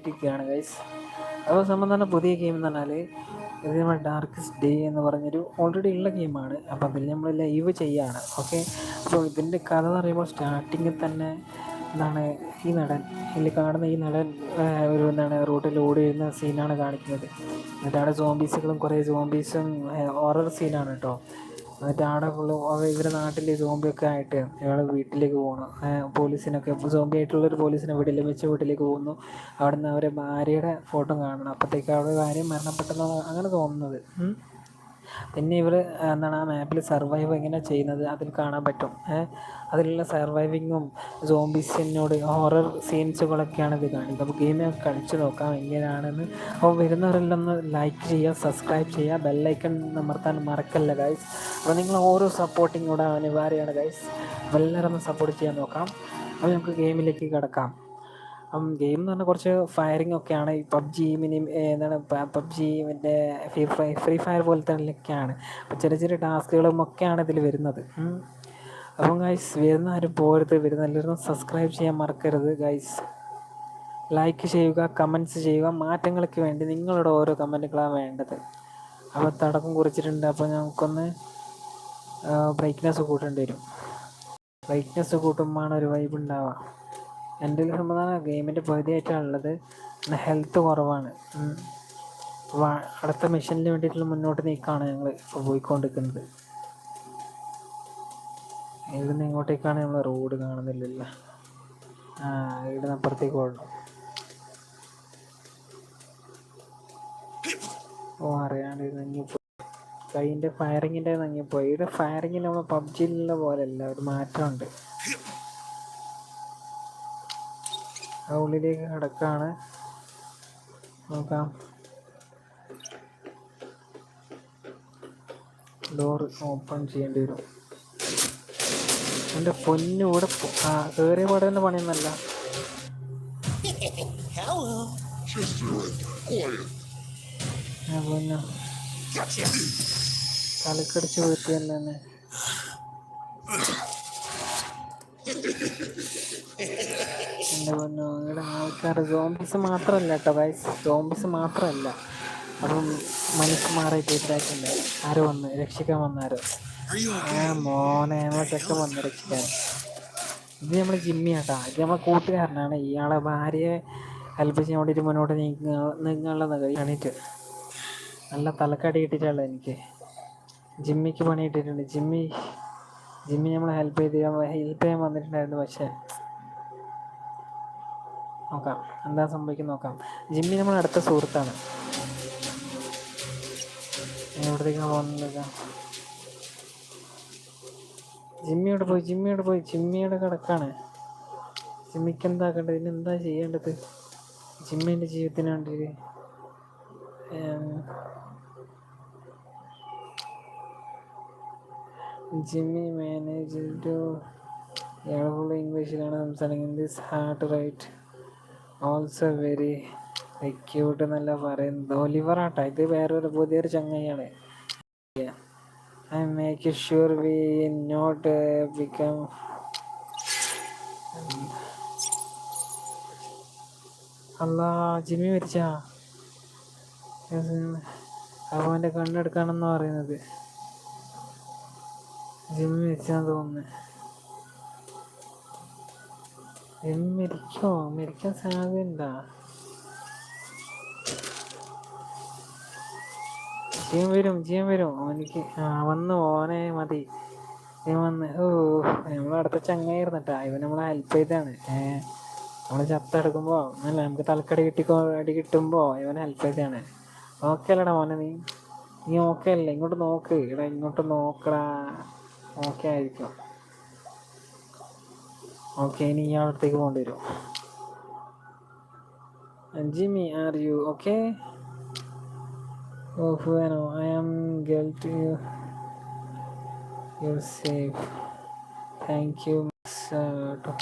വന്നിരിക്കുകയാണ് ഗൈസ് അപ്പോൾ സംബന്ധം തന്നെ പുതിയ ഗെയിം എന്ന് പറഞ്ഞാൽ ഇത് നമ്മൾ ഡാർക്കസ്റ്റ് ഡേ എന്ന് പറഞ്ഞൊരു ഓൾറെഡി ഉള്ള ഗെയിമാണ് അപ്പോൾ അതിൽ നമ്മൾ ലൈവ് ചെയ്യാണ്. ഓക്കെ അപ്പോൾ ഇതിന്റെ കഥ എന്ന് പറയുമ്പോൾ സ്റ്റാർട്ടിങ്ങിൽ തന്നെ എന്താണ് ഈ നടൻ ഇതിൽ കാണുന്ന ഈ നടൻ ഒരു എന്താണ് റോട്ടിൽ ഓടി വരുന്ന സീനാണ് കാണിക്കുന്നത്. എന്നിട്ടാണ് സോംബീസുകളും കുറേ സോംബീസും ഹൊറർ സീനാണ് കേട്ടോ എന്നിട്ട് ആടെ ഫുള്ള് ഇവരുടെ നാട്ടിൽ സോംബിയൊക്കെ ആയിട്ട് ഇയാളെ വീട്ടിലേക്ക് പോകുന്നു പോലീസിനൊക്കെ സോംബി ആയിട്ടുള്ളൊരു പോലീസിനെ വീട്ടിൽ വെച്ച് വീട്ടിലേക്ക് പോകുന്നു. അവിടെ നിന്ന് അവരെ ഭാര്യയുടെ ഫോട്ടോ കാണണം. അപ്പോഴത്തേക്ക് അവിടെ ഭാര്യ മരണപ്പെട്ടെന്നാണ് അങ്ങനെ തോന്നുന്നത്. പിന്നെ ഇവർ എന്താണ് ആ മാപ്പിൽ സർവൈവ് എങ്ങനെ ചെയ്യുന്നത് അതിൽ കാണാൻ പറ്റും. അതിലുള്ള സർവൈവിങ്ങും സോംബീസിനോട് ഹൊറർ സീൻസുകളൊക്കെയാണ് ഇത് കാണിക്കുന്നത്. അപ്പോൾ ഗെയിം കളിച്ച് നോക്കാം എങ്ങനെയാണെന്ന്. അപ്പോൾ വരുന്നവരെല്ലാം ലൈക്ക് ചെയ്യുക സബ്സ്ക്രൈബ് ചെയ്യുക. ബെല്ലൈക്കൺ അമർത്താൻ മറക്കല്ല ഗൈസ് അപ്പോൾ നിങ്ങൾ ഓരോ സപ്പോർട്ടിങ് കൂടെ അനിവാര്യമാണ് ഗൈസ് എല്ലാവരും സപ്പോർട്ട് ചെയ്യാൻ നോക്കാം. അപ്പോൾ നമുക്ക് ഗെയിമിലേക്ക് കിടക്കാം. ഗെയിം എന്ന് പറഞ്ഞാൽ കുറച്ച് ഫയറിംഗ് ഒക്കെയാണ്. ഈ പബ്ജി മിനി എന്താണ് പബ്ജി മറ്റേ ഫ്രീ ഫയർ ഫ്രീ ഫയർ പോലത്തെ ഒക്കെയാണ് അപ്പോൾ ചെറിയ ചെറിയ ടാസ്കുകളും ഒക്കെയാണ് ഇതിൽ വരുന്നത്. അപ്പം ഗൈസ് വരുന്ന ആരും പോരുത്. വരുന്ന എല്ലാവരും സബ്സ്ക്രൈബ് ചെയ്യാൻ മറക്കരുത് ഗൈസ് ലൈക്ക് ചെയ്യുക കമന്റ്സ് ചെയ്യുക മാറ്റങ്ങൾക്ക് വേണ്ടി നിങ്ങളുടെ ഓരോ കമന്റുകളാണ് വേണ്ടത്. അപ്പോൾ തടക്കം കുറിച്ചിട്ടുണ്ട്. അപ്പോൾ നമുക്കൊന്ന് ബ്രൈറ്റ്നെസ് കൂട്ടേണ്ടി വരും. ബ്രൈറ്റ്നെസ് കൂട്ടുമ്പോഴാണ് ഒരു വൈബ് ഉണ്ടാവുക. എന്റെ ഒരു സമാധാനം ഗെയിമിന്റെ പകുതിയായിട്ടുള്ളത് ഹെൽത്ത് കുറവാണ്. അടുത്ത മെഷീനിന് വേണ്ടിയിട്ടുള്ള മുന്നോട്ട് നീക്കാണ് ഞങ്ങൾ ഇപ്പോൾ പോയിക്കൊണ്ടിരിക്കുന്നത്. ഇവിടുന്ന് ഇങ്ങോട്ടേക്കാണ് നമ്മൾ റോഡ് കാണുന്നില്ലല്ലോ. ആ ഇവിടുന്ന് അപ്പുറത്തേക്ക് പോകണം. ഓ അറിയാണ്ട് നങ്ങിപ്പോയി കൈന്റെ ഫയറിങ്ങിന്റെ നങ്ങിപ്പോയി ഇവിടെ ഫയറിങ്ങിൽ നമ്മൾ പബ്ജിയിലുള്ള പോലെയല്ല ഒരു മാറ്റമുണ്ട്. ഉള്ളിലേക്ക് കിടക്കാണ്. നോക്കാം. ഡോർ ഓപ്പൺ ചെയ്യേണ്ടി വരും. എന്റെ പൊന്നു ഇവിടെ കയറിയ പാടെ തന്നെ പണിയൊന്നല്ല. തലക്കടിച്ച് വീഴ്ത്തിയല്ല തന്നെ. എന്റെ ഇവിടെ ആൾക്കാർ സോംബിസ് മാത്രമല്ല കേട്ടോ വയസ്സ് സോംബിസ് മാത്രമല്ല അപ്പം മനുഷ്യന്മാരെ ഇതാക്കിണ്ട് ആരോ വന്ന്? രക്ഷിക്കാൻ വന്നാരോ ആ മോനെ ചെക്കൻ വന്ന് രക്ഷിക്കാൻ. ഇത് നമ്മൾ ജിമ്മി ആട്ടാ. ഇത് നമ്മളെ കൂട്ടുകാരനാണ്. ഇയാളെ ഭാര്യയെ ഹെൽപ്പ് ചെയ്യാൻ വേണ്ടിയിട്ട് മുന്നോട്ട് നീങ്ങുള്ളത് കാണിട്ട് നല്ല തലക്കടി കിട്ടിയിട്ടുള്ളത് എനിക്ക്. ജിമ്മിക്ക് പണി കിട്ടിയിട്ടുണ്ട്. ജിമ്മി ജിമ്മി നമ്മളെ ഹെൽപ്പ് ചെയ്ത് ഹെൽപ്പ് ചെയ്യാൻ വന്നിട്ടുണ്ടായിരുന്നു. പക്ഷേ നോക്കാം. എന്താ സംഭവിക്കുന്നത് നോക്കാം. ജിമ്മി നമ്മൾ അടുത്ത സുഹൃത്താണ്. എവിടത്തേക്കാണ് പോകുന്നത് ജിമ്മിയോട് പോയി ജിമ്മിയോട് പോയി. ജിമ്മിയുടെ കിടക്കാണ്. ജിമ്മിക്ക് എന്താ ആക്കേണ്ടത്? ഇതിന് എന്താ ചെയ്യേണ്ടത്? ജിമ്മിന്റെ ജീവിതത്തിന് വേണ്ടി ജിമ്മി മാനേജർ ടു ഇംഗ്ലീഷിലാണ് സംസാരിക്കുന്നത്. Heart right also very cute എന്നല്ല പറയുന്നത്. ഒലിവർ ആട്ടോ ഇത് വേറൊരു പുതിയൊരു ചങ്ങയാണ് I make sure we not become അല്ല ജിമ്മി മരിച്ചാ. അവന്റെ കണ്ണെടുക്കാണെന്നാ പറയുന്നത്. ജിമ്മി മരിച്ചാന്ന് തോന്നുന്നു. ജിമ്മി മരിക്കോ മരിക്കാൻ സാധ്യതയുണ്ടാ ജീവൻ വരും ജീവൻ വരും അവനിക്ക് വന്ന് ഓനെ മതി. വന്ന് ഓ നമ്മൾ അടുത്ത ചങ്ങായിരുന്നു കേട്ടോ ഇവൻ നമ്മളെ ഹെൽപ്പ് ചെയ്താണ് നമ്മൾ ചത്തെടുക്കുമ്പോൾ അല്ല നമുക്ക് തലക്കടി കിട്ടിക്കോ അടി കിട്ടുമ്പോ ഇവൻ ഹെൽപ്പ് ചെയ്താണ് ഓക്കെ അല്ലടാ മോനെ നീ. നീ ഓക്കെ അല്ലേ? ഇങ്ങോട്ട് നോക്ക്. ഇടാ ഇങ്ങോട്ട് നോക്കടാ. ഓക്കെ ആയിരിക്കും. ഓക്കെ ഇനി ഇയാളടുത്തേക്ക് പോകേണ്ടി വരും Jimmy are you okay വേനോ I am guilty. You you safe thank you to-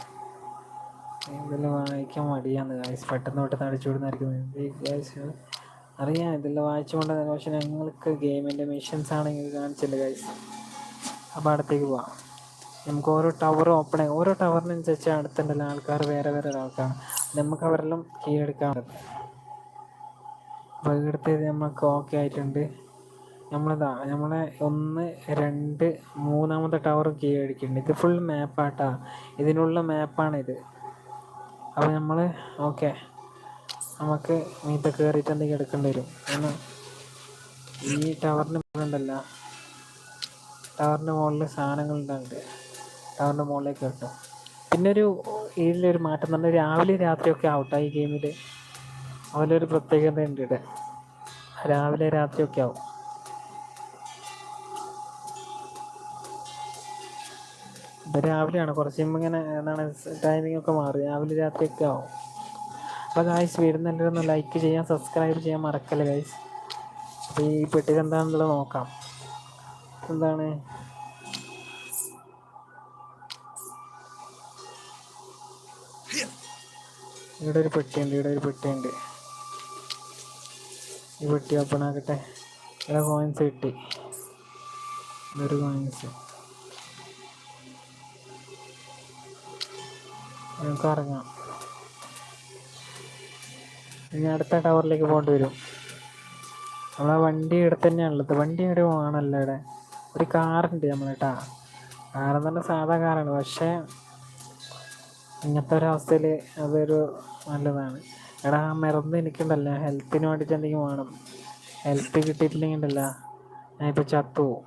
ഇതെല്ലാം വായിക്കാൻ മടിയാന്ന് ഗായ്സ് പെട്ടെന്ന് പെട്ടെന്ന് അടിച്ചു വിടുന്നായിരിക്കും ഗായ്സ് അറിയാം ഇതെല്ലാം വായിച്ചു കൊണ്ട് പക്ഷെ ഞങ്ങൾക്ക് ഗെയിമിന്റെ മിഷൻസ് ആണെങ്കിൽ കാണിച്ചില്ല ഗായ്സ് അപ്പോൾ അടുത്തേക്ക് പോവാം. നമുക്ക് ഓരോ ടവർ ഓപ്പൺ ആയി. ഓരോ ടവറിനനുസരിച്ച് അടുത്തുണ്ടല്ലോ ആൾക്കാർ വേറെ വേറെ ഒരാൾക്കാണ് നമുക്ക് അവരെല്ലാം കീഴടക്കാൻ അപ്പോൾ നമുക്ക് ഓക്കെ ആയിട്ടുണ്ട്. നമ്മളിതാ നമ്മളെ ഒന്ന് രണ്ട് മൂന്നാമത്തെ ടവർ കീഴടിക്കുന്നുണ്ട് ഇത് ഫുൾ മാപ്പാട്ടാ ഇതിനുള്ള മാപ്പാണിത് അപ്പോൾ നമ്മൾ ഓക്കെ നമുക്ക് മീത്ത കയറിയിട്ട് എന്തെങ്കിലും എടുക്കേണ്ടി വരും. കാരണം ഈ ടവറിന് മുകളിലുണ്ടല്ല. ടവറിന്റെ മുകളിൽ സാധനങ്ങൾ ഉണ്ടാകുന്നുണ്ട് ടവറിന്റെ മുകളിലേക്ക് കേട്ടോ. പിന്നെ ഒരു ഇതിലൊരു മാറ്റം തന്നെ രാവിലെ രാത്രിയൊക്കെ ഔട്ടായി ഗെയിമിൽ ഒരു പ്രത്യേകത ഉണ്ട് ഇവിടെ. രാവിലെ രാത്രിയൊക്കെ ആവും. ഇപ്പം രാവിലെയാണ്. കുറച്ച് മുമ്പ് ഇങ്ങനെ എന്താണ് ടൈമിംഗ് ഒക്കെ മാറി. രാവിലെ രാത്രിയൊക്കെ ആവും. അപ്പോൾ ഗായ്സ് വരുന്ന ഒന്ന് ലൈക്ക് ചെയ്യാം സബ്സ്ക്രൈബ് ചെയ്യാൻ മറക്കല്ലേ ഗായ്സ് അപ്പോൾ ഈ പെട്ടിയിൽ എന്താണെന്നുള്ളത് നോക്കാം. എന്താണ്? ഇവിടെ ഒരു പെട്ടിയുണ്ട് ഇവിടെ ഒരു പെട്ടിയുണ്ട് ഈ പെട്ടി ഓപ്പൺ ആക്കട്ടെ. ഇവിടെ കോയിൻസ് കിട്ടി. ഇതൊരു കോയിൻസ് നമുക്ക് ഇറങ്ങാം. ഇനി അടുത്ത ടവറിലേക്ക് പോകേണ്ടി വരും. നമ്മളെ വണ്ടി ഇവിടെ തന്നെയാണുള്ളത് വണ്ടി ഇവിടെ പോകണമല്ലോ ഇവിടെ. ഒരു കാറുണ്ട് നമ്മളേട്ടാ കാറെന്ന് പറഞ്ഞാൽ സാധാ കാറാണ് പക്ഷേ ഇങ്ങനത്തെ ഒരവസ്ഥയിൽ അതൊരു നല്ലതാണ്. എടാ ആ മരുന്ന് എനിക്കുണ്ടല്ലോ. ഹെൽത്തിന് വേണ്ടിയിട്ട് എന്തെങ്കിലും വേണം. ഹെൽത്ത് കിട്ടിയിട്ടില്ലെങ്കിൽ ഉണ്ടല്ലോ ഞാൻ ഇപ്പോൾ ചത്തു.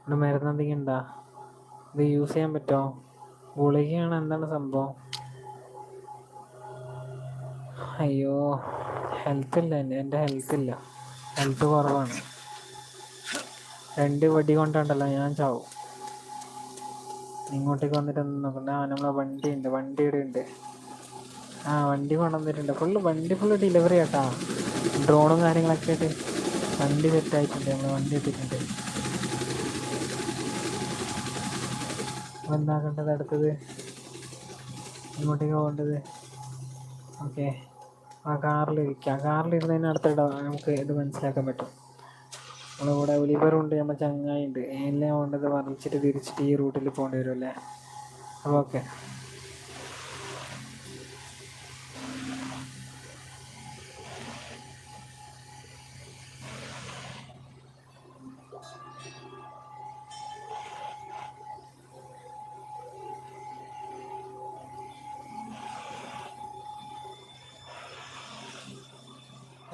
ഇവിടെ മരുന്ന് എന്തെങ്കിലും ഉണ്ടോ? ഇത് യൂസ് ചെയ്യാൻ പറ്റുമോ? ഗുളികയാണ് എന്താണ് സംഭവം? അയ്യോ ഹെൽത്ത് ഇല്ല എന്റെ എന്റെ ഹെൽത്ത് ഇല്ല ഹെൽത്ത് കുറവാണ്. രണ്ട് വടി കൊണ്ടുണ്ടല്ലോ ഞാൻ ചാവും. ഇങ്ങോട്ടേക്ക് വന്നിട്ട് നോക്കണ്ട ആ നമ്മളെ വണ്ടി ഉണ്ട് വണ്ടി ഇവിടെ ഉണ്ട്. ആ വണ്ടി കൊണ്ടുവന്നിട്ടുണ്ട്. ഫുള്ള് വണ്ടി ഫുള്ള് ഡെലിവറി ആട്ടാ. ഡ്രോണും കാര്യങ്ങളൊക്കെ ആയിട്ട് വണ്ടി സെറ്റ് ആയിട്ടുണ്ട്. നമ്മൾ വണ്ടി എത്തിയിട്ടുണ്ട്. എന്താ കണ്ടത് അടുത്തത്? ഇങ്ങോട്ടേക്ക് പോകേണ്ടത്? ഓക്കെ. ആ കാറിൽ ഇരിക്കുക കാറിൽ ഇരുന്നതിന് അടുത്തിട നമുക്ക് ഇത് മനസ്സിലാക്കാൻ പറ്റും. നമ്മളിവിടെ ഒലിവറുണ്ട് നമ്മൾ ചങ്ങായി ഉണ്ട് എല്ലാം ഉണ്ടത് വരച്ചിട്ട് തിരിച്ചിട്ട് ഈ റൂട്ടിൽ പോകേണ്ടി വരും അല്ലേ? അപ്പോൾ ഓക്കെ.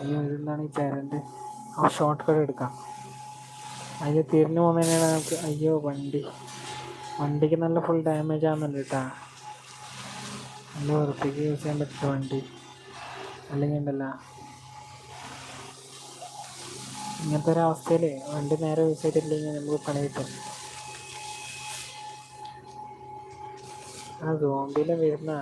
അയ്യോ ഇതെന്താണ് ഈ ചരണ്ട്. ആ ഷോർട്ട് കട്ട് എടുക്കാം. അതിൽ തിരിഞ്ഞു പോകുന്നതിനാണ് നമുക്ക് അയ്യോ വണ്ടി. വണ്ടിക്ക് നല്ല ഫുൾ ഡാമേജ് ആകുന്നുണ്ട് കേട്ടാ. നല്ല വൃത്തിക്ക് യൂസ് ചെയ്യാൻ പറ്റില്ല വണ്ടി. അല്ലെങ്കിൽ ഉണ്ടല്ല. ഇങ്ങനത്തെ ഒരു അവസ്ഥയിൽ വണ്ടി നേരെ യൂസ് ചെയ്തിട്ടില്ലെങ്കിൽ നമുക്ക് പണി കിട്ടും. ആ സോംബിയിലും വരുന്ന.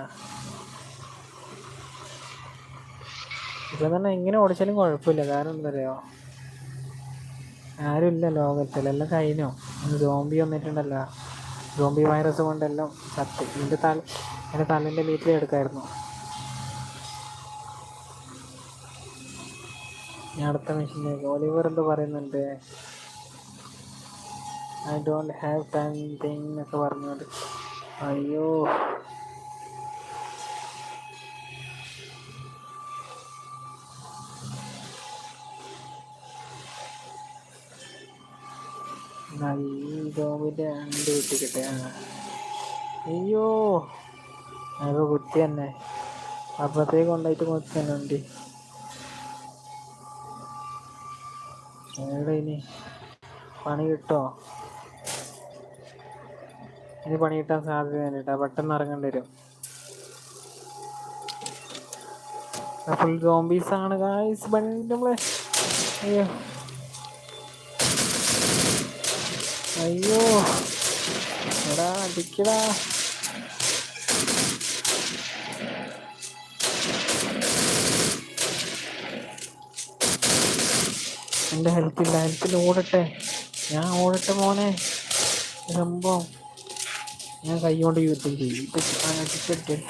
ഇപ്പം തന്നെ എങ്ങനെ ഓടിച്ചാലും കുഴപ്പമില്ല. കാരണം എന്താ പറയുക ആരുമില്ല ലോകത്തിൽ. എല്ലാം കഴിഞ്ഞോ. സോംബി വന്നിട്ടുണ്ടല്ലോ. സോംബി വൈറസ് കൊണ്ടെല്ലാം ചത്ത്. എന്റെ തല എന്റെ തലന്റെ വീട്ടിൽ എടുക്കായിരുന്നു. ഞാൻ അടുത്ത മെഷീനിലേക്ക് ഒലിവർ എന്ത് പറയുന്നുണ്ട്? I don't have time thing എന്നൊക്കെ പറഞ്ഞുകൊണ്ട്. അയ്യോ. ജോബിന്റെ രണ്ട് കിട്ടിക്കട്ടെ. ആ. അയ്യോ. അത് കുത്തി തന്നെ. അപ്പുറത്തേക്ക് കൊണ്ടായിട്ട് കുത്തി തന്നെ ഉണ്ട്. ഇനി? പണി കിട്ടോ? ഇനി പണി കിട്ടാൻ സാധ്യതയുണ്ട് കേട്ടോ പെട്ടെന്ന് ഇറങ്ങേണ്ടി വരും. ഫുൾ ഗോംബീസ് ആണ്. ഗായ്സ് വണ്ടി നമ്മളെ. അയ്യോ. അയ്യോ. എടാ അടിക്കടാ. എന്റെ ഹെൽത്തില്ല ഹെൽത്തിൽ ഓടട്ടെ. ഞാൻ ഓടട്ടെ മോനെ. സംഭവം. ഞാൻ കൈ കൊണ്ട് യുദ്ധം ചെയ്യും.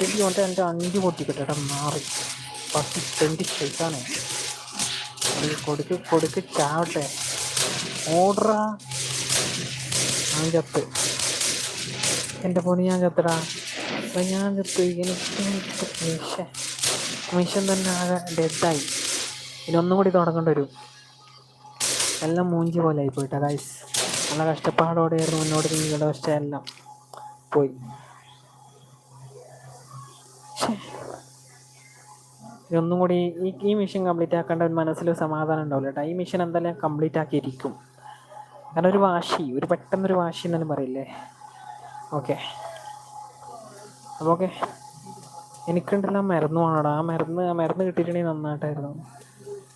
ഇത് കൊണ്ട് എന്റെ അഞ്ച് പൊട്ടിക്കട്ടെ. എടാ മാറി. പത്ത് ട്വന്റി ഷെയ്ക്കാണ് കൊടുക്ക് കൊടുക്ക് ചാവട്ടെ. ഓടറാ. അവൻ ചത്ത്. എന്റെ ഫോണ് ഞാൻ ചത്തടാ. അപ്പം ഞാൻ ചത്ത്. എനിക്ക് മിഷൻ മിഷൻ തന്നെ ആകെ ഡെഡായി ഇനി ഒന്നും കൂടി തുടങ്ങേണ്ടി വരും. എല്ലാം മൂഞ്ചി പോലെ ആയി പോയിട്ടാ ഗൈസ് നല്ല കഷ്ടപ്പാടോടെയായിരുന്നു മുന്നോട്ട് നീങ്ങേണ്ട പക്ഷേ എല്ലാം പോയി. ഇതൊന്നും കൂടി ഈ ഈ മിഷൻ കംപ്ലീറ്റ് ആക്കേണ്ട ഒരു മനസ്സിൽ സമാധാനം ഉണ്ടാവില്ല കേട്ടോ ഈ മിഷൻ എന്തായാലും കംപ്ലീറ്റ് ആക്കിയിരിക്കും. കാരണം ഒരു വാശി ഒരു പെട്ടെന്നൊരു വാശി എന്നാലും പറയില്ലേ? ഓക്കെ അപ്പോൾ ഓക്കെ എനിക്കുണ്ടല്ലോ ആ മരുന്ന് വേണടാ ആ മരുന്ന് ആ മരുന്ന് കിട്ടിയിട്ടുണ്ടെങ്കിൽ നന്നായിട്ടായിരുന്നു.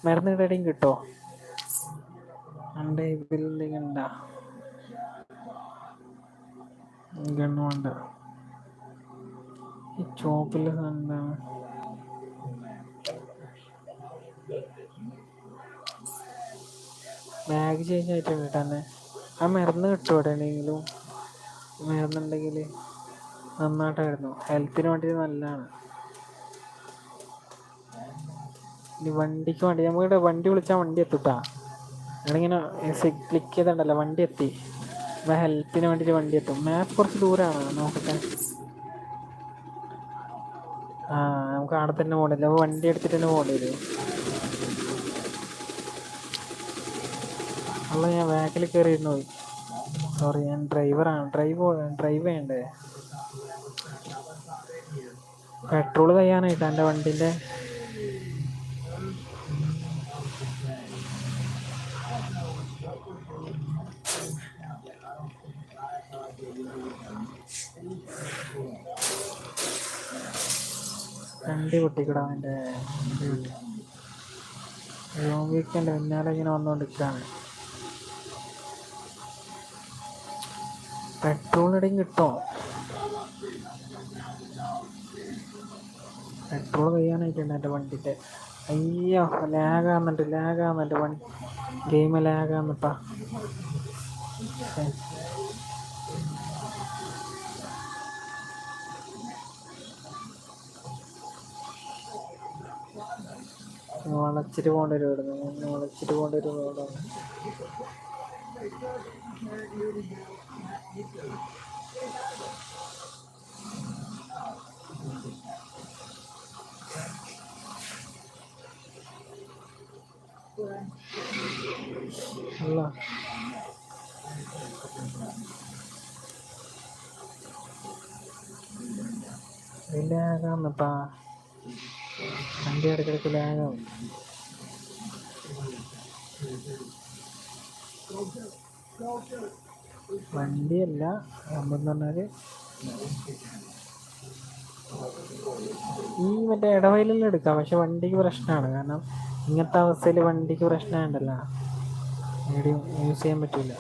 മരുന്ന് കിട്ടും കിട്ടോ? എന്റെ ഇതിൽ എന്തെങ്കിലും ഗണ്ണ് വേണ്ട. ഈ ചോപ്പിൽ എന്താണ്? ബാഗ് ചേഞ്ച് ആയിട്ടുണ്ട് കേട്ടോ ആ മരുന്ന് കിട്ടുമോ എവിടെയാണെങ്കിലും മരുന്നുണ്ടെങ്കിൽ നന്നായിട്ടായിരുന്നു. ഹെൽത്തിന് വേണ്ടി നല്ലതാണ്. ഇനി വണ്ടിക്ക് വേണ്ടി നമുക്ക് വണ്ടി വിളിച്ചാൽ വണ്ടി എത്തുട്ടാ. ഞങ്ങളിങ്ങനെ ക്ലിക്ക് ചെയ്തിട്ടുണ്ടല്ലോ വണ്ടി എത്തി. ഹെൽത്തിന് വേണ്ടിയിട്ട് വണ്ടി എത്തും. മാപ്പ് കുറച്ച് ദൂരമാണ് നോക്കട്ടെ. ആ നമുക്ക് അവിടെ തന്നെ പോകണ്ടല്ലോ വണ്ടി എടുത്തിട്ട് തന്നെ പോകേണ്ടി വരും അല്ല ഞാൻ ബാക്കിൽ കയറിയിരുന്നു പോയി സോറി ഞാൻ ഡ്രൈവറാണ് ഡ്രൈവ് ഡ്രൈവ് ചെയ്യണ്ടേ? പെട്രോൾ കഴിയാനായിട്ട് എന്റെ വണ്ടിന്റെ. വണ്ടി പൊട്ടിക്കിടാ പൊട്ടി വീക്കെന്റെ പിന്നാലെ ഇങ്ങനെ വന്നുകൊണ്ടിരിക്കുകയാണ് പെട്രോൾ ഇടയും കിട്ടോ. പെട്രോൾ കഴിയാനായിട്ടുണ്ട് എന്റെ വണ്ടിന്റെ അയ്യോ ലാഗാകുന്നുണ്ട് ലാഗാകുന്നുണ്ട് വണ്ടി. ഗെയിം ലാഗാകുന്നിട്ടാ വളച്ചിട്ട് പോകേണ്ട ഒരു ഇവിടുന്ന്. വളച്ചിട്ട് പോകേണ്ട ഒരു റോഡാണ് അല്ല ലാഗാന്നപ്പാ വണ്ടി ഇടയ്ക്കിടയ്ക്ക് ലാഗാവും വണ്ടിയല്ല സംഭവം പറഞ്ഞാൽ ഈ മറ്റേ ഇടവയിലെല്ലാം എടുക്കാം. പക്ഷെ വണ്ടിക്ക് പ്രശ്നമാണ്. കാരണം ഇങ്ങനത്തെ അവസ്ഥയിൽ വണ്ടിക്ക് പ്രശ്നമുണ്ടല്ലോ. എവിടെയും യൂസ് ചെയ്യാൻ പറ്റില്ല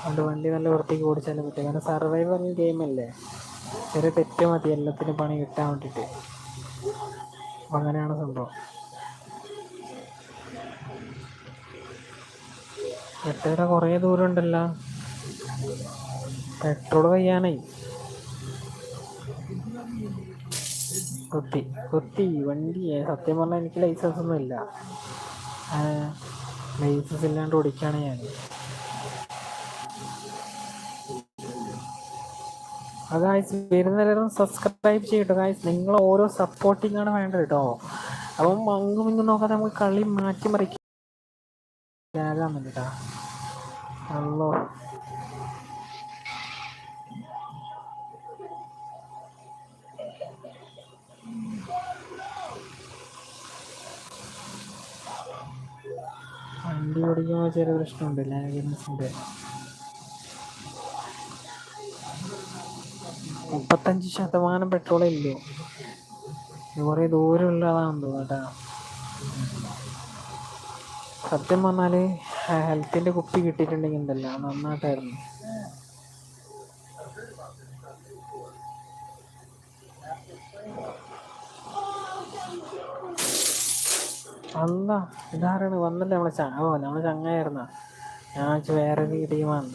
അതുകൊണ്ട് വണ്ടി നല്ല വൃത്തിക്ക് ഓടിച്ചാലും പറ്റും കാരണം സർവൈവൽ ഗെയിമല്ലേ ചെറിയ തെറ്റ് മതി. എല്ലാത്തിനും പണി കിട്ടാൻ വേണ്ടിയിട്ട്. അങ്ങനെയാണ് സംഭവം. എട്ടര കുറേ ദൂരം ഉണ്ടല്ലോ പെട്രോൾ കഴിയാനായി. കുത്തി കുത്തി വണ്ടി. സത്യം പറഞ്ഞാൽ എനിക്ക് ലൈസൻസ് ഒന്നും ഇല്ല. ലൈസൻസ് ഇല്ലാണ്ട് ഓടിക്കുകയാണ് ഞാൻ. ഗായ്സ് വരുന്നവരും സബ്സ്ക്രൈബ് ചെയ്യട്ടോ ഗായ്സ് നിങ്ങൾ ഓരോ സപ്പോർട്ടിങ്ങാണ് വേണ്ടത് കേട്ടോ അപ്പം അങ്ങും ഇങ്ങും നോക്കാതെ നമുക്ക് കളി മാറ്റി ലാഗാകുന്നുണ്ട് കേട്ടോ അല്ലോ വണ്ടി ഓടിക്കുമ്പോൾ ചെറിയ പ്രശ്നമുണ്ട് ലാഗിനെസിന്റെ മുപ്പത്തഞ്ച് ശതമാനം പെട്രോളേ ഇല്ലയോ കുറേ ദൂരമുള്ളതാണെന്ന് തോന്നുന്നു കേട്ടോ. സത്യം പറഞ്ഞാൽ ഹെൽത്തിന്റെ കുപ്പി കിട്ടിയിട്ടുണ്ടെങ്കിൽ ഉണ്ടല്ലോ നന്നായിട്ടായിരുന്നു. അല്ല ഇതാരാണ്? വന്നല്ലേ നമ്മളെ ച നമ്മളെ ചങ്ങായിരുന്ന ഞാൻ വേറെ ടീമാണ്.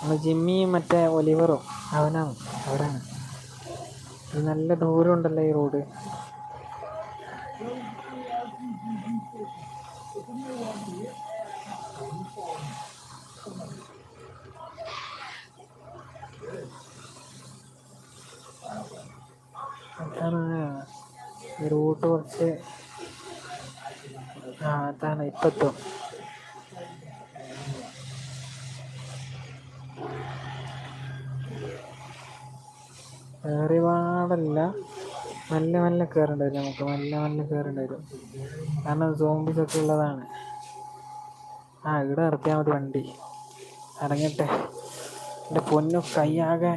നമ്മൾ ജിമ്മിയും മറ്റേ ഒലിവറും അവനാണ് അവരാണ്. നല്ല ദൂരം ഉണ്ടല്ലോ ഈ റോഡ്. റൂട്ട് കുറച്ച് ആ അതാണ് ഇപ്പത്തും. വേറെ പാടല്ല. മെല്ലെ മെല്ലെ കയറേണ്ടി വരും നമുക്ക്. മെല്ലെ മെല്ലെ കയറേണ്ടി വരും. കാരണം സോംബീസ് ഒക്കെ ഉള്ളതാണ്. ആ ഇവിടെ ഇറക്കിയാൽ മതി വണ്ടി. ഇറങ്ങട്ടെ. എന്റെ പൊന്നു കൈയാകെ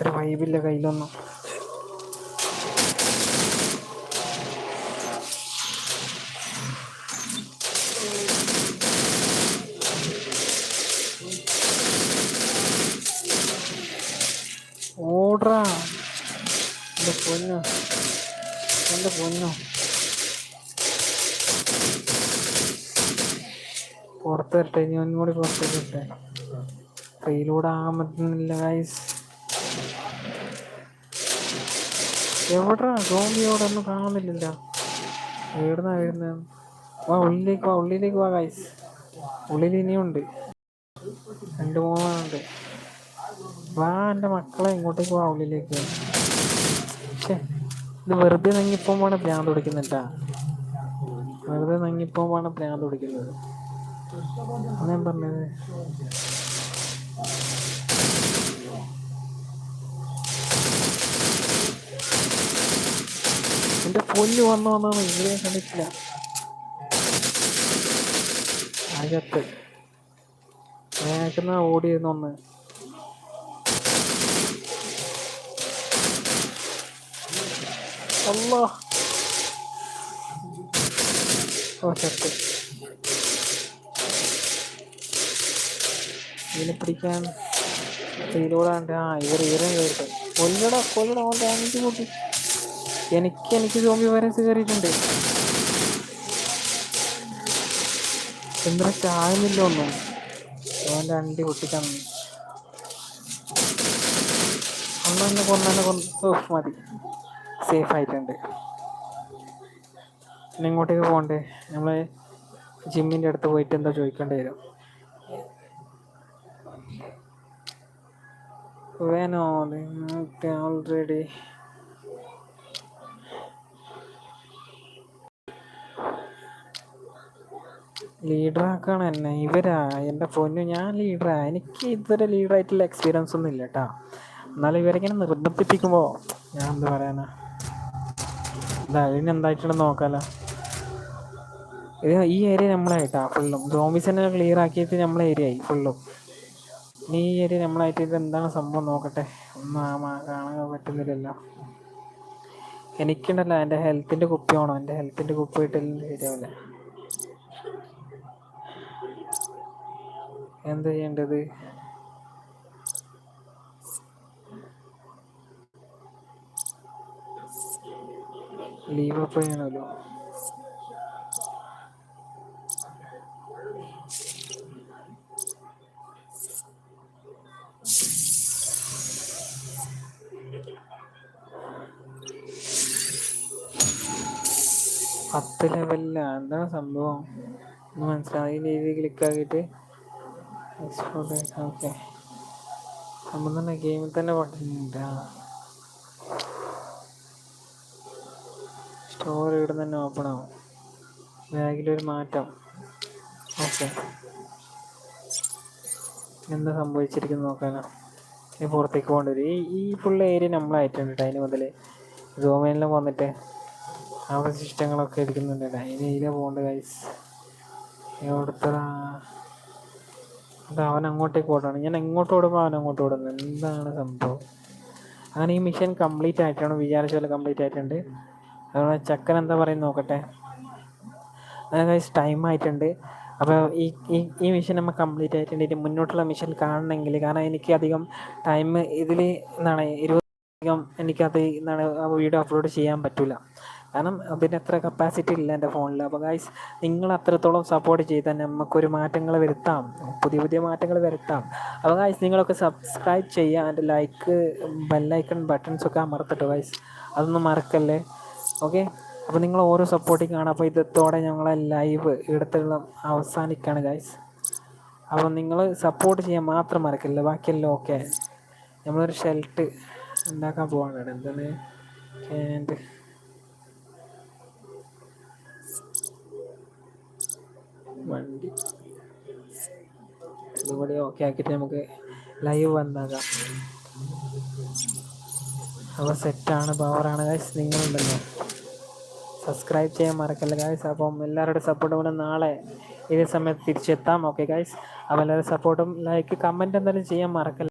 ഒരു വൈബില്ല കയ്യിലൊന്നും ഓടറാ എന്റെ പൊന്നു എന്റെ പൊന്നു പുറത്ത് വരട്ടെ ഇനി ഒന്നും കൂടി പുറത്തേക്ക് വരട്ടെ റീലോഡ് ആകാൻ പറ്റുന്നില്ല ഗൈസ് എവിടാ? സോംബിയോടെ ഒന്നും കാണുന്നില്ലല്ലോ. എവിടുന്നാ വരുന്നത് വാ ഉള്ളിലേക്ക് വാ ഉള്ളിലേക്ക് വാ ഗൈസ് ഉള്ളിൽ ഇനിയുണ്ട്. രണ്ട് മൂന്നാളുണ്ട് വാ എന്റെ മക്കളെ ഇങ്ങോട്ടേക്ക് വാ ഉള്ളിലേക്ക്. ഛേ ഇത് വെറുതെ നങ്ങിപ്പോമാണ് ഭ്രാന്ത് പിടിക്കുന്നിട്ടാ വെറുതെ നങ്ങിപ്പോമാണ് ഭ്രാന്ത് പിടിക്കുന്നത് ഞാൻ പറഞ്ഞത്. എന്റെ പൊന്നു വന്നു വന്നാണ് ഇവരെ കണ്ടിട്ടില്ല. അകത്ത്. ഓടിയിരുന്നു ഒന്ന് അല്ലാ ഓ ചത്ത് ഇതിനെ പിടിക്കാൻ ആ ഇവർ ഇവരെ കയറിട്ട് കൊല്ലടാ കൊല്ലടാ അവന്റെ അഞ്ച് കൂട്ടി. എനിക്ക് എനിക്ക് സോംബി വൈറസ് കയറിയിട്ടുണ്ട് എന്താ ചാകുന്നില്ല ഒന്നും? അവന്റെ അണ്ടി പൊട്ടിക്കാൻ കൊന്നെ കൊന്ന് ഓഫ് മതി. സേഫ് ആയിട്ടുണ്ട്. പിന്നെ ഇങ്ങോട്ടേക്ക് പോകണ്ടേ? നമ്മൾ ജിമ്മിന്റെ അടുത്ത് പോയിട്ട് എന്താ ചോദിക്കേണ്ടി വരും? വേനോ? ഓൾറെഡി ലീഡറാക്കാണ് എന്നെ. ഇവരാ. എന്റെ പൊന്നു ഞാൻ ലീഡറാ എനിക്ക് ഇതുവരെ ലീഡറായിട്ടുള്ള എക്സ്പീരിയൻസ് ഒന്നും ഇല്ല കേട്ടാ എന്നാലും ഇവരെങ്ങനെ നിർബന്ധിപ്പിക്കുമ്പോൾ ഞാൻ എന്താ പറയാനാ? ഇതിന് എന്തായിട്ടുണ്ടെന്ന് നോക്കാലോ. ഇത് ഈ ഏരിയ നമ്മളായിട്ടാ ഫുള്ളും സോംബീസിനെ ക്ലിയർ ആക്കിയിട്ട് നമ്മളെ ഏരിയ ആയി ഫുള്ളും ഇനി ഈ ഏരിയ നമ്മളായിട്ട് ഇത് എന്താണ് സംഭവം നോക്കട്ടെ. ഒന്നും കാണാൻ പറ്റുന്നില്ലല്ലോ. എനിക്കുണ്ടല്ലോ എന്റെ ഹെൽത്തിന്റെ കുപ്പി വേണം. എന്റെ ഹെൽത്തിന്റെ കുപ്പി ഇട്ടില്ലെങ്കിൽ ശരിയാവില്ല എന്ത് ചെയ്യേണ്ടത്? ലീവ് അപ്പ് ചെയ്യണമല്ലോ പത്ത് ലെവലില്ല എന്താ സംഭവം? ഒന്ന് മനസ്സിലായി. രീതി ക്ലിക്ക് ആക്കിയിട്ട് എക്സ്പോർട്ട് ഓക്കെ. നമ്മൾ തന്നെ ഗെയിമിൽ തന്നെ പഠിക്കുന്നുണ്ട് സ്റ്റോർ ഇവിടെ തന്നെ ഓപ്പൺ ആവും. ബാഗിലൊരു മാറ്റം. ഓക്കെ എന്താ സംഭവിച്ചിരിക്കുന്നു നോക്കാനോ. ഇനി പുറത്തേക്ക് പോകേണ്ടി വരും. ഈ ഈ ഫുൾ ഏരിയ നമ്മളായിട്ടുണ്ട് കേട്ടോ അതിന് മുതൽ സോമയിലെല്ലാം വന്നിട്ട് അവശിഷ്ടങ്ങളൊക്കെ ഇരിക്കുന്നുണ്ട് കേട്ടോ അതിന് ഇതിലെ പോകേണ്ട കൈസ് എവിടുത്തെ അത് അവൻ അങ്ങോട്ടേക്ക് ഓടണം ഞാൻ എങ്ങോട്ട് ഓടുമ്പോൾ അവൻ അങ്ങോട്ട് ഓടുന്നു. എന്താണ് സംഭവം? അങ്ങനെ ഈ മിഷൻ കംപ്ലീറ്റ് ആയിട്ടാണ്? വിചാരിച്ച പോലെ കംപ്ലീറ്റ് ആയിട്ടുണ്ട്. അതുപോലെ ചക്കൻ എന്താ പറയുന്നത് നോക്കട്ടെ. അതായത് ടൈം ആയിട്ടുണ്ട്. അപ്പോൾ ഈ ഈ ഈ മിഷൻ നമ്മൾ കംപ്ലീറ്റ് ആയിട്ടുണ്ട്. ഇനി മുന്നോട്ടുള്ള മിഷൻ കാണണമെങ്കിൽ കാരണം എനിക്ക് അധികം ടൈം ഇതിൽ എന്താണ് ഇരുപത് അധികം എനിക്കത് എന്താണ് വീഡിയോ അപ്ലോഡ് ചെയ്യാൻ പറ്റില്ല കാരണം അതിന് അത്ര കപ്പാസിറ്റി ഇല്ല എന്റെ ഫോണിൽ അപ്പോൾ ഗൈസ് നിങ്ങൾ അത്രത്തോളം സപ്പോർട്ട് ചെയ്താൽ നമുക്കൊരു മാറ്റങ്ങൾ വരുത്താം. പുതിയ പുതിയ മാറ്റങ്ങൾ വരുത്താം. അപ്പോൾ ഗൈസ് നിങ്ങളൊക്കെ സബ്സ്ക്രൈബ് ചെയ്യുക. എന്റെ ലൈക്ക് ബെല്ലൈക്കൺ ബട്ടൺസ് ഒക്കെ അമർത്തട്ടോ ഗൈസ് അതൊന്നും മറക്കല്ലേ? ഓക്കെ അപ്പോൾ നിങ്ങൾ ഓരോ സപ്പോർട്ടിങ് കാണാം അപ്പോൾ ഇതത്തോടെ ഞങ്ങളെ ലൈവ് ഇവിടുത്തെ അവസാനിക്കുകയാണ് ഗൈസ് അപ്പോൾ നിങ്ങൾ സപ്പോർട്ട് ചെയ്യാൻ മാത്രം മറക്കില്ല ബാക്കിയെല്ലാം ഓക്കെ നമ്മളൊരു ഷെൽട്ട് ഉണ്ടാക്കാൻ പോവാണ്. എന്താണ്? ക്യാൻഡ് വണ്ടി. ഇതുകൂടി ഓക്കെ ആക്കിയിട്ട് നമുക്ക് ലൈവ് വന്നാകാം അപ്പോൾ സെറ്റാണ് പവറാണ് ഗൈസ് നിങ്ങളുണ്ടല്ലോ. സബ്സ്ക്രൈബ് ചെയ്യാൻ മറക്കല്ല ഗായ്സ് അപ്പം എല്ലാവരുടെ സപ്പോർട്ടും കൂടെ നാളെ ഇതേ സമയത്ത് തിരിച്ചെത്താം. ഓക്കെ ഗായ്സ് അപ്പം എല്ലാവരുടെ സപ്പോർട്ടും ലൈക്ക് കമന്റ് എന്തായാലും ചെയ്യാൻ മറക്കല്ല.